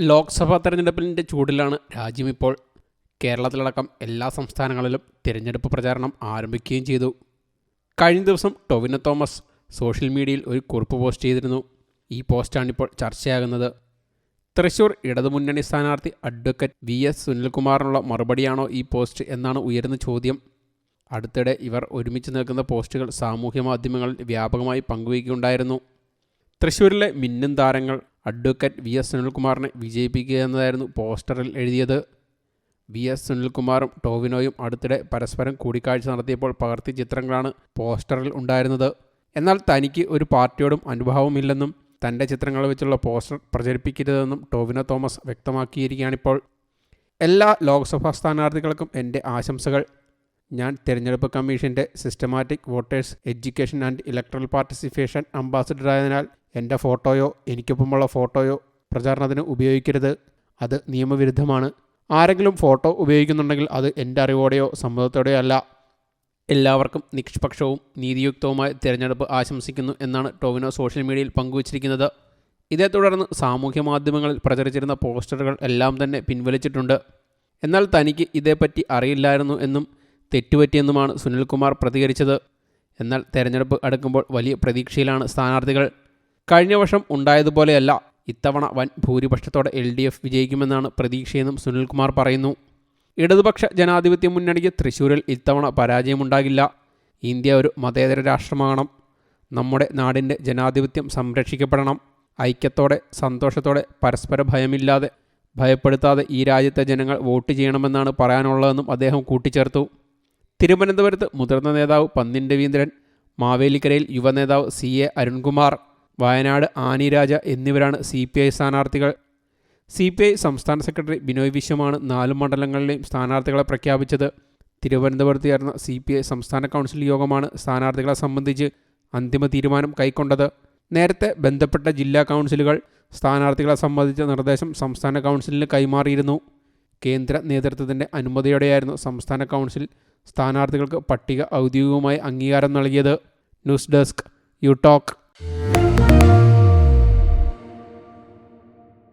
ലോക്സഭാ തെരഞ്ഞെടുപ്പിന്റെ ചൂടിലാണ് രാജ്യം ഇപ്പോൾ. കേരളത്തിലടക്കം എല്ലാ സംസ്ഥാനങ്ങളിലും തിരഞ്ഞെടുപ്പ് പ്രചാരണം ആരംഭിക്കുകയും ചെയ്തു. കഴിഞ്ഞ ദിവസം ടൊവിന തോമസ് സോഷ്യൽ മീഡിയയിൽ ഒരു കുറിപ്പ് പോസ്റ്റ് ചെയ്തിരുന്നു. ഈ പോസ്റ്റാണിപ്പോൾ ചർച്ചയാകുന്നത്. തൃശൂർ ഇടതുമുന്നണി സ്ഥാനാർത്ഥി അഡ്വക്കറ്റ് വി എസ് സുനിൽകുമാറിനുള്ള മറുപടിയാണോ ഈ പോസ്റ്റ് എന്നാണ് ഉയരുന്ന ചോദ്യം. അടുത്തിടെ ഇവർ ഒരുമിച്ച് നിൽക്കുന്ന പോസ്റ്റുകൾ സാമൂഹ്യ മാധ്യമങ്ങളിൽ വ്യാപകമായി പങ്കുവയ്ക്കുകയുണ്ടായിരുന്നു. തൃശ്ശൂരിലെ മിന്നും താരങ്ങൾ അഡ്വക്കേറ്റ് വി എസ് സുനിൽകുമാറിനെ വിജയിപ്പിക്കുക എന്നതായിരുന്നു പോസ്റ്ററിൽ എഴുതിയത്. വി എസ് സുനിൽകുമാറും ടോവിനോയും അടുത്തിടെ പരസ്പരം കൂടിക്കാഴ്ച നടത്തിയപ്പോൾ പകർത്തിയ ചിത്രങ്ങളാണ് പോസ്റ്ററിൽ ഉണ്ടായിരുന്നത്. എന്നാൽ തനിക്ക് ഒരു പാർട്ടിയോടും അനുഭാവമില്ലെന്നും തന്റെ ചിത്രങ്ങൾ വെച്ചുള്ള പോസ്റ്റർ പ്രചരിപ്പിക്കരുതെന്നും ടോവിനോ തോമസ് വ്യക്തമാക്കിയിരിക്കുകയാണിപ്പോൾ. എല്ലാ ലോക്സഭാ സ്ഥാനാർത്ഥികൾക്കും എന്റെ ആശംസകൾ. ഞാൻ തിരഞ്ഞെടുപ്പ് കമ്മീഷന്റെ systematic voters education and electoral participation അംബാസിഡറായതിനാൽ എന്റെ ഫോട്ടോയോ എനിക്കൊപ്പമുള്ള ഫോട്ടോയോ പ്രചാരണത്തിന് ഉപയോഗിക്കരുത്. അത് നിയമവിരുദ്ധമാണ്. ആരെങ്കിലും ഫോട്ടോ ഉപയോഗിക്കുന്നുണ്ടെങ്കിൽ അത് എന്റെ അറിവോടെയോ സമ്മതത്തോടെയോ അല്ല. എല്ലാവർക്കും നിഷ്പക്ഷവും നീതിയുക്തവുമായ തിരഞ്ഞെടുപ്പ് ആശംസിക്കുന്നു എന്നാണ് ടോവിനോ സോഷ്യൽ മീഡിയയിൽ പങ്കുവച്ചിരിക്കുന്നത്. ഇതേ തുടർന്ന് സാമൂഹ്യ മാധ്യമങ്ങളിൽ പ്രചരിച്ചിരുന്ന പോസ്റ്ററുകൾ എല്ലാം തന്നെ പിൻവലിച്ചിട്ടുണ്ട്. എന്നാൽ തനിക്ക് ഇതേപ്പറ്റി അറിയില്ലായിരുന്നു എന്നും തെറ്റുപറ്റിയെന്നുമാണ് സുനിൽകുമാർ പ്രതികരിച്ചത്. എന്നാൽ തെരഞ്ഞെടുപ്പ് അടുക്കുമ്പോൾ വലിയ പ്രതീക്ഷയിലാണ് സ്ഥാനാർത്ഥികൾ. കഴിഞ്ഞ വർഷം ഉണ്ടായതുപോലെയല്ല ഇത്തവണ വൻ ഭൂരിപക്ഷത്തോടെ എൽ ഡി എഫ് വിജയിക്കുമെന്നാണ് പ്രതീക്ഷയെന്നും സുനിൽകുമാർ പറയുന്നു. ഇടതുപക്ഷ ജനാധിപത്യ മുന്നണിക്ക് തൃശ്ശൂരിൽ ഇത്തവണ പരാജയമുണ്ടാകില്ല. ഇന്ത്യ ഒരു മതേതര രാഷ്ട്രമാകണം. നമ്മുടെ നാടിന്റെ ജനാധിപത്യം സംരക്ഷിക്കപ്പെടണം. ഐക്യത്തോടെ സന്തോഷത്തോടെ പരസ്പര ഭയമില്ലാതെ ഭയപ്പെടുത്താതെ ഈ രാജ്യത്തെ ജനങ്ങൾ വോട്ട് ചെയ്യണമെന്നാണ് പറയാനുള്ളതെന്നും അദ്ദേഹം കൂട്ടിച്ചേർത്തു. തിരുവനന്തപുരത്ത് മുതിർന്ന നേതാവ് പന്നിൻ രവീന്ദ്രൻ മാവേലിക്കരയിൽ യുവനേതാവ് സി എ അരുൺകുമാർ വയനാട് ആനി രാജ എന്നിവരാണ് സി പി ഐ സ്ഥാനാർത്ഥികൾ. സി പി ഐ സംസ്ഥാന സെക്രട്ടറി ബിനോയ് വിശ്വമാണ് നാല് മണ്ഡലങ്ങളിലെയും സ്ഥാനാർത്ഥികളെ പ്രഖ്യാപിച്ചത്. തിരുവനന്തപുരത്ത് ചേർന്ന സി പി ഐ സംസ്ഥാന കൗൺസിൽ യോഗമാണ് സ്ഥാനാർത്ഥികളെ സംബന്ധിച്ച് അന്തിമ തീരുമാനം കൈക്കൊണ്ടത്. നേരത്തെ ബന്ധപ്പെട്ട ജില്ലാ കൗൺസിലുകൾ സ്ഥാനാർത്ഥികളെ സംബന്ധിച്ച നിർദ്ദേശം സംസ്ഥാന കൗൺസിലിന് കൈമാറിയിരുന്നു. കേന്ദ്ര നേതൃത്വത്തിന്റെ അനുമതിയോടെയായിരുന്നു സംസ്ഥാന കൗൺസിൽ സ്ഥാനാർത്ഥികൾക്ക് പട്ടിക ഔദ്യോഗികമായി അംഗീകാരം നൽകിയത്. News desk you talk